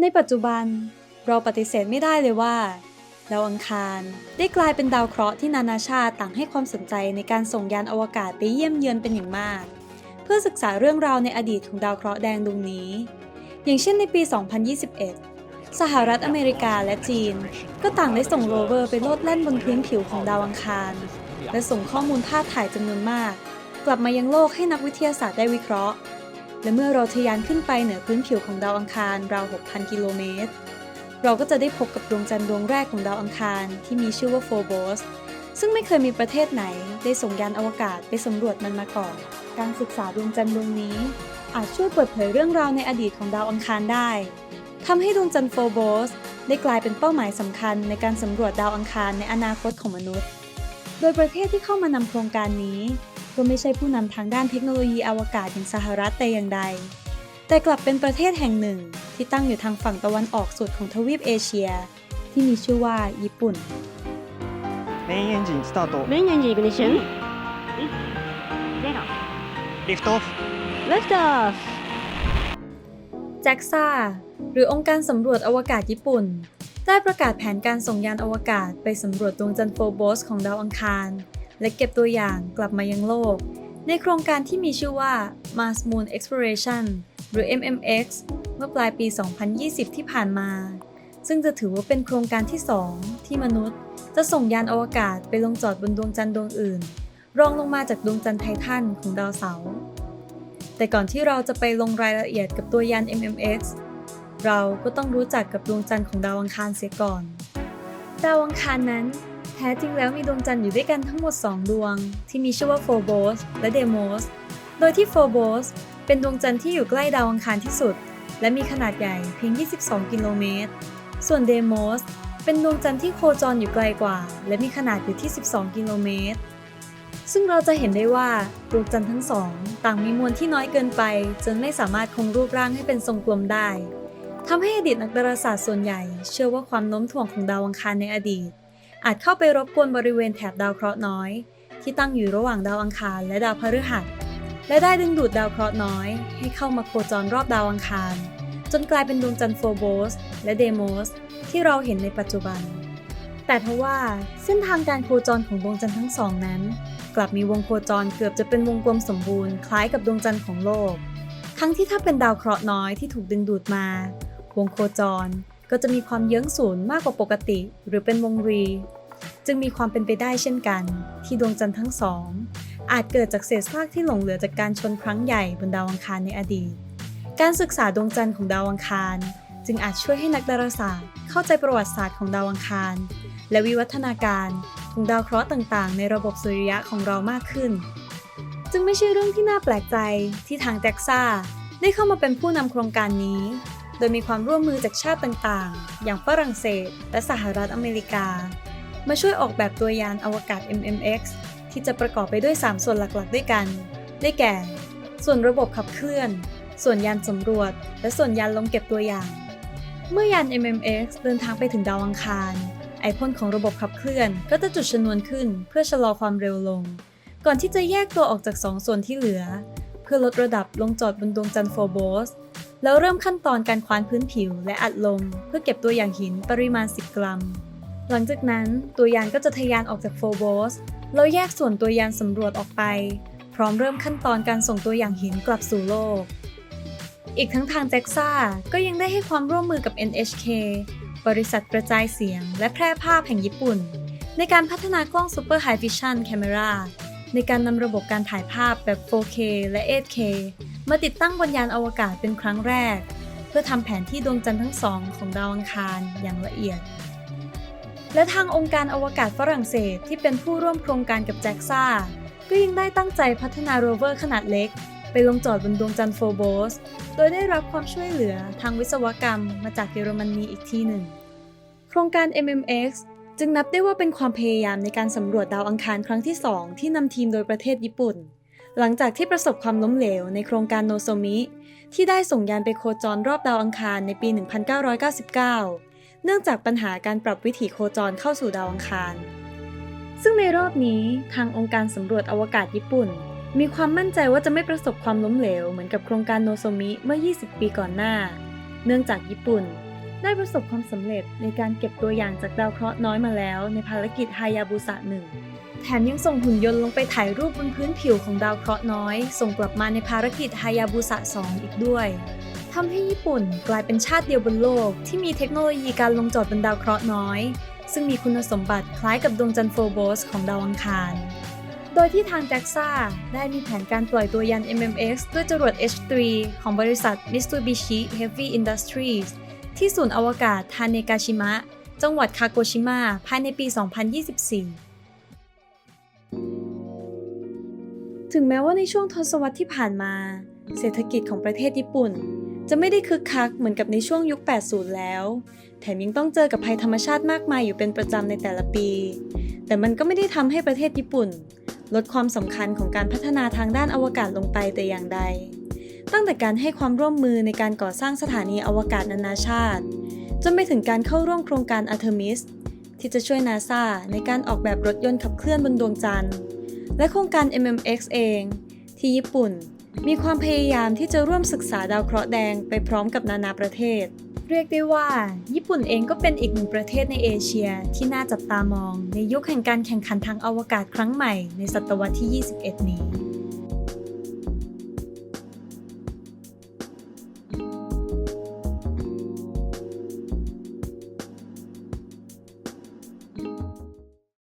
ในปัจจุบันเราปฏิเสธไม่ได้เลยว่าดาวอังคารได้กลายเป็นดาวเคราะห์ที่นานาชาติต่างให้ความสนใจในการส่งยานอวกาศไปเยี่ยมเยือนเป็นอย่างมาก เพื่อศึกษาเรื่องราวในอดีตของดาวเคราะห์แดงดวงนี้ อย่างเช่นในปี 2021 สหรัฐอเมริกาและจีน ก็ต่างได้ส่งโรเวอร์ไปโลดแล่นบนพื้นผิวของดาวอังคาร และส่งข้อมูลภาพถ่ายจำนวนมาก กลับมายังโลกให้นักวิทยาศาสตร์ได้วิเคราะห์ และเมื่อเราทะยานขึ้นไปเหนือพื้นผิวของดาวอังคารราว 6,000 กิโลเมตร เราก็จะได้พบกับดวงจันทร์ดวงแรกของดาวอังคารที่มีชื่อว่าโฟโบสซึ่งไม่เคยมีประเทศไหนได้ส่งยานอวกาศไปสำรวจมันมาก่อน การศึกษาดวงจันทร์ดวงนี้ อาจช่วยเปิดเผยเรื่องราวในอดีตของดาวอังคารได้ทำให้ดวงจันทร์โฟโบสได้กลายเป็นเป้าหมายสำคัญในการสำรวจดาวอังคารในอนาคตของมนุษย์ โดยประเทศที่เข้ามานำโครงการนี้ ก็ไม่ใช่ผู้นำทางด้านเทคโนโลยีอวกาศอย่างสหรัฐแต่อย่างใด แต่กลับเป็นประเทศแห่งหนึ่ง ที่ตั้งอยู่ทางฝั่งตะวันออกสุดของทวีปเอเชีย ที่มีชื่อว่าญี่ปุ่น メインエンジンスタート メインエンジンイグニッションリフトオフ Lift off แจ็กซ่าหรือองค์การสำรวจอวกาศญี่ปุ่น ได้ประกาศแผนการส่งยานอวกาศไปสำรวจดวงจันทร์โฟโบสของดาวอังคาร และเก็บตัวอย่างกลับมายังโลก ในโครงการที่มีชื่อว่า Mars Moon Exploration หรือ MMX เมื่อปลายปี 2020 ที่ผ่านมา ซึ่งจะถือว่าเป็นโครงการที่ 2 ที่มนุษย์ จะส่งยานอวกาศไปลงจอดบนดวงจันทร์ดวงอื่น รองลงมาจากดวงจันทร์ไททันของดาวเสาร์แต่ก่อนที่เราจะไปลงรายละเอียดกับตัวยาน MMX เราก็ต้องรู้จักกับดวงจันทร์ของดาวอังคารเสียก่อน ดาวอังคารนั้น แท้จริงแล้วมีดวงจันทร์อยู่ด้วยกันทั้งหมด 2 ดวง ที่มีชื่อว่าโฟโบสและเดโมสโดยที่โฟโบสเป็นดวงจันทร์ที่อยู่ใกล้ดาวอังคารที่สุด และมีขนาดใหญ่เพียง 22 กิโลเมตร ส่วนเดโมสเป็นดวงจันทร์ที่โคจรอยู่ไกลกว่า และมีขนาดอยู่ที่ 12 กิโลเมตร ซึ่งเราจะเห็นได้ว่าดวงจันทร์ทั้งสองต่างมีมวลที่น้อยเกินไป จนไม่สามารถคงรูปร่างให้เป็นทรงกลมได้ทำให้อดีตนักดาราศาสตร์ส่วนใหญ่ เชื่อว่าความโน้มถ่วงของดาวอังคารในอดีต อาจเข้าไปรบกวนบริเวณแถบดาวเคราะห์น้อย ที่ตั้งอยู่ระหว่างดาวอังคารและดาวพฤหัส และได้ดึงดูดดาวเคราะห์น้อย ให้เข้ามาโคจรรอบดาวอังคาร จนกลายเป็นดวงจันทร์โฟโบสและเดโมสที่เราเห็นในปัจจุบัน แต่ทว่าเส้นทางการโคจรของดวงจันทร์ทั้งสองนั้น กลับมีวงโคจรเกือบจะเป็นวงกลมสมบูรณ์คล้ายกับดวงจันทร์ของโลก ทั้งที่ถ้าเป็นดาวเคราะห์น้อยที่ถูกดึงดูดมา วงโคจร ก็จะมีความเยื้องศูนย์มากกว่าปกติ หรือเป็นวงรี จึงมีความเป็นไปได้เช่นกัน ที่ดวงจันทร์ทั้งสอง อาจเกิดจากเศษซากที่หลงเหลือจากการชนครั้งใหญ่บนดาวอังคารในอดีต การศึกษาดวงจันทร์ของดาวอังคาร จึงอาจช่วยให้นักดาราศาสตร์ เข้าใจประวัติศาสตร์ของดาวอังคาร และวิวัฒนาการของดาวเคราะห์ต่างๆ ในระบบสุริยะของเรามากขึ้น จึงไม่ใช่เรื่องที่น่าแปลกใจที่ทางแจ็กซ่าได้เข้ามาเป็นผู้นำโครงการนี้ โดยมีความร่วมมือจากชาติต่างๆ อย่างฝรั่งเศส และสหรัฐอเมริกา มาช่วยออกแบบตัวยานอวกาศ MMX ที่จะประกอบไปด้วย 3 ส่วนหลักๆ ด้วยกัน ได้แก่ ส่วนระบบขับเคลื่อน ส่วนยานสำรวจ และส่วนยานลงเก็บตัวอย่าง เมื่อยาน MMX เดินทางไปถึงดาวอังคาร ไอพ่นของระบบขับเคลื่อนก็จะจุดชนวนขึ้นเพื่อชะลอความเร็วลง ก่อนที่จะแยกตัวออกจากสองส่วนที่เหลือ เพื่อลดระดับลงจอดบนดวงจันทร์โฟโบส แล้วเริ่มขั้นตอนการคว้านพื้นผิวและอัดลม เพื่อเก็บตัวอย่างหินปริมาณ 10 กรัม หลังจากนั้นตัวยานก็จะทะยานออกจากโฟโบสแล้วแยกส่วนตัวยานสำรวจออกไป พร้อมเริ่มขั้นตอนการส่งตัวอย่างหินกลับสู่โลก อีกทั้งทางแจ็กซ่าก็ยังได้ให้ความร่วมมือกับ NHK บริษัทกระจายเสียง และแพร่ภาพแห่งญี่ปุ่น ในการพัฒนากล้อง Super High Vision Camera ในการนำระบบการถ่ายภาพแบบ 4K และ 8K มาติดตั้งบนยานอวกาศเป็นครั้งแรก เพื่อทำแผนที่ดวงจันทร์ทั้งสองของดาวอังคารอย่างละเอียด และทางองค์การอวกาศฝรั่งเศสที่เป็นผู้ร่วมโครงการกับแจ็กซ่าก็ยังได้ตั้งใจพัฒนาโรเวอร์ขนาดเล็ก ไปลงจอดบนดวงจันทร์โฟโบส โดยได้รับความช่วยเหลือทางวิศวกรรมมาจากเยอรมนีอีกทีหนึ่ง โครงการ MMX จึงนับได้ว่าเป็นความพยายามในการสำรวจดาวอังคารครั้งที่ 2 ที่นำทีมโดยประเทศญี่ปุ่น หลังจากที่ประสบความล้มเหลวในโครงการโนโซมิ ที่ได้ส่งยานไปโคจรรอบดาวอังคารในปี 1999 เนื่องจากปัญหาการปรับวิถีโคจรเข้าสู่ดาวอังคาร ซึ่งในรอบนี้ทางองค์การสำรวจอวกาศญี่ปุ่น มีความมั่นใจว่าจะไม่ประสบความล้มเหลวเหมือนกับโครงการโนโซมิเมื่อ 20 ปีก่อนหน้า เนื่องจากญี่ปุ่น ได้ประสบความสำเร็จในการเก็บตัวอย่างจากดาวเคราะห์น้อยมาแล้วในภารกิจฮายาบุสะหนึ่งแถมยังส่งหุ่นยนต์ลงไปถ่ายรูปบนพื้นผิวของดาวเคราะห์น้อย ส่งกลับมาในภารกิจฮายาบุสะ2อีกด้วยทำให้ญี่ปุ่นกลายเป็นชาติเดียวบนโลก ที่มีเทคโนโลยีการลงจอดบนดาวเคราะห์น้อย ซึ่งมีคุณสมบัติคล้ายกับดวงจันทร์โฟโบสของดาวอังคาร โดยที่ทาง JAXA ได้มีแผนการปล่อยตัวยาน MMX ด้วยจรวด H3 ของบริษัท Mitsubishi Heavy Industries ที่ศูนย์อวกาศทาเนกาชิมะ จังหวัดคาโกชิมะภายในปี 2024 ถึงแม้ว่าในช่วงทศวรรษที่ผ่านมา เศรษฐกิจของประเทศญี่ปุ่น จะไม่ได้คึกคักเหมือนกับในช่วงยุค 80 แล้ว แถมยังต้องเจอกับภัยธรรมชาติมากมายอยู่เป็นประจำในแต่ละปี แต่มันก็ไม่ได้ทำให้ประเทศญี่ปุ่น ลดความสำคัญของการพัฒนาทางด้านอวกาศลงไปแต่อย่างใด ตั้งแต่การให้ความร่วมมือในการก่อสร้างสถานีอวกาศนานาชาติ จนไปถึงการเข้าร่วมโครงการอาร์เทมิสที่จะช่วยนาซาในการออกแบบรถยนต์ขับเคลื่อนบนดวงจันทร์ และโครงการ MMX เอง ที่ญี่ปุ่น มีความพยายามที่จะร่วมศึกษาดาวเคราะห์แดงไปพร้อมกับนานาประเทศ เรียกได้ว่า ญี่ปุ่นเองก็เป็นอีกหนึ่งประเทศในเอเชียที่น่าจับตามอง ในยุคแห่งการแข่งขันทางอวกาศครั้งใหม่ในศตวรรษที่ 21 นี้